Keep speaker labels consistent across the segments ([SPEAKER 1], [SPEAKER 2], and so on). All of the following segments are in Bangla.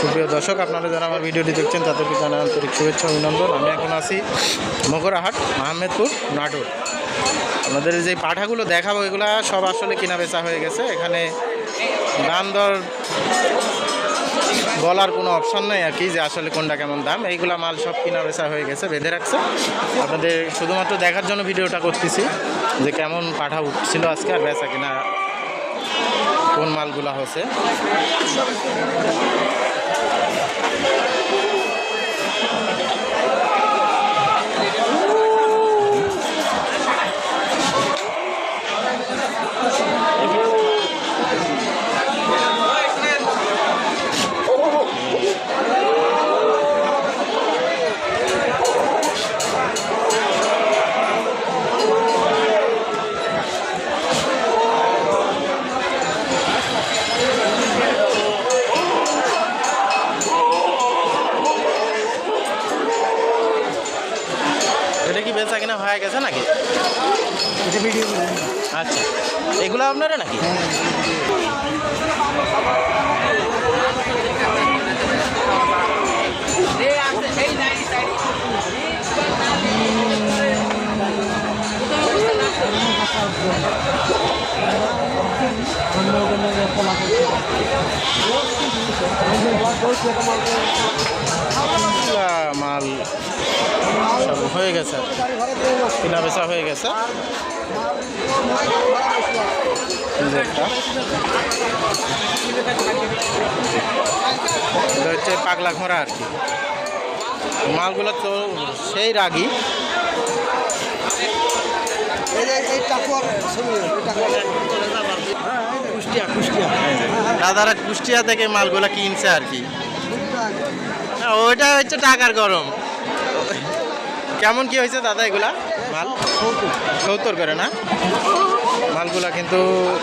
[SPEAKER 1] সুপ্রিয় দর্শক, আপনারা যারা আমার ভিডিওটি দেখছেন, তাদেরকে জানাই আন্তরিক শুভেচ্ছা, অভিনন্দন। আমি এখন আছি মগরাহাট আহমেদপুর নাটোর। আমাদের যে পাঠাগুলো দেখাবো, এগুলা সব আসলে কিনা বেচা হয়ে গেছে। এখানে দাম দর বলার কোনো অপশন নেই আর কি, যে আসলে কোনটা কেমন দাম। এইগুলা মাল সব কিনা বেচা হয়ে গেছে, বেঁধে রাখছে। আপনাদের শুধুমাত্র দেখার জন্য ভিডিওটা করতেছি, যে কেমন পাঠা উঠছিল আজকে আর বেচা কিনা কোন মালগুলা হচ্ছে আচ্ছা। এগুলো আপনারা নাকি? এগুলা মাল সব হয়ে গেছে। কিনা বেচা হয়ে গেছে। হচ্ছে পাগলা ঘোড়া আর কি। মালগুলো তো সেই রাগি
[SPEAKER 2] হ্যাঁ কুষ্টিয়া কুষ্টিয়া।
[SPEAKER 1] দাদারা কুষ্টিয়া থেকে মালগুলো কিনছে আর কি। না, ওইটা হচ্ছে টাকার গরম। কেমন কি হয়েছে দাদা এগুলা? মাল? সত্তর করে না? মালগুলা কিন্তু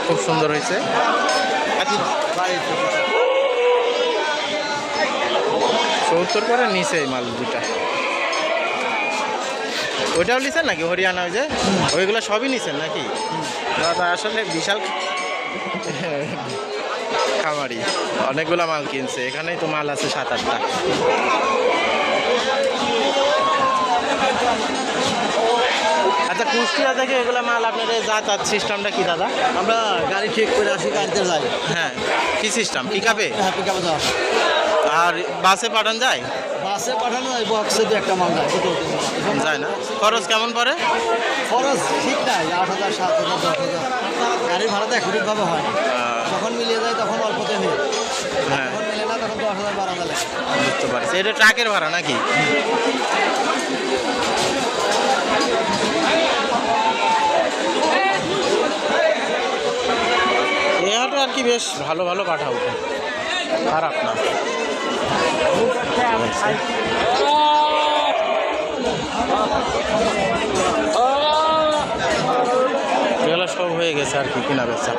[SPEAKER 1] খুব সুন্দর হয়েছে। আচ্ছা সত্তর করে নিচে মাল দুটা ওইটাও নিছেন নাকি? হরিয়ানা ওই যে? ওইগুলো সবই নিছেন নাকি? দাদা আসলে বিশাল খামারি। অনেকগুলো মাল কিনছে এখানেই তো মাল আছে সাত আটটা। আচ্ছা কুষ্টিয়া থেকে এগুলো মাল আপনার এই যাতায়াত সিস্টেমটা কি দাদা?
[SPEAKER 2] আমরা গাড়ি ঠিক করে আসি গাড়িতে যাই।
[SPEAKER 1] হ্যাঁ কি সিস্টেম? পিক আপে
[SPEAKER 2] হ্যাঁ পিক আপে যাওয়া।
[SPEAKER 1] আর বাসে পাঠান যায়?
[SPEAKER 2] বাসে পাঠানো যায় বক্সে দু একটা মাল যায়।
[SPEAKER 1] যায় না। খরচ কেমন পড়ে?
[SPEAKER 2] খরচ ঠিক নাই আট হাজার সাত হাজার দশ হাজার। গাড়ির ভাড়া তো একরিকভাবে হয়। যখন মিলিয়ে যায় তখন অল্পতে হয়ে
[SPEAKER 1] হ্যাঁ।
[SPEAKER 2] যখন মিলে না তখন দশ হাজার বারো হাজার লাগে।
[SPEAKER 1] বুঝতে পারছি। এটা ট্রাকের ভাড়া নাকি? এই হাটে আর কি বেশ ভালো ভালো পাঠা উঠে। খারাপ না। এগুলো সব হয়ে গেছে আর কি কেনা বেচা।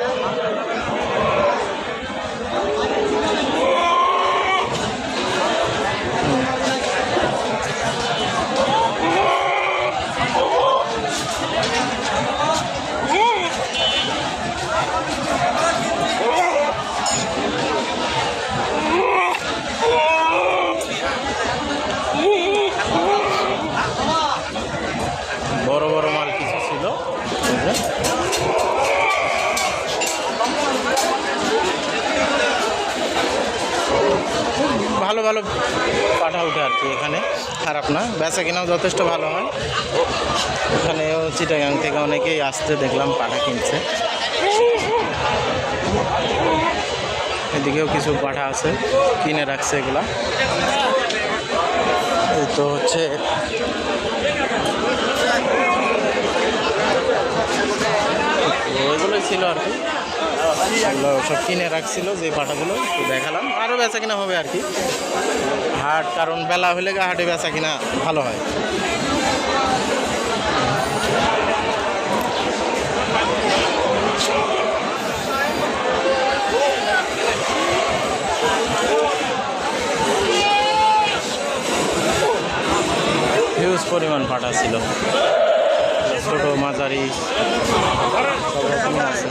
[SPEAKER 1] বড় মাল কিছু ছিল। ভালো ভালো পাঠা উঠে আর কি এখানে। খারাপ না, বেচা কিনাও যথেষ্ট ভালো হয়। এখানেও চিটাগাং থেকে অনেকেই আসতে দেখলাম পাঠা কিনছে। এদিকেও কিছু পাঠা আছে, কিনে রাখছে এগুলা। তো হচ্ছে ছিল আর কি। সব কিনে রাখছিল যে পাটাগুলো তো দেখালাম। আরও বেচা কিনা হবে আর কি। হাট কারণ বেলা হলে গা হাটে বেচা কিনা ভালো হয়। হিউজ পরিমাণ পাটা ছিল। ছোট মাঝারি সব রকমই আছে।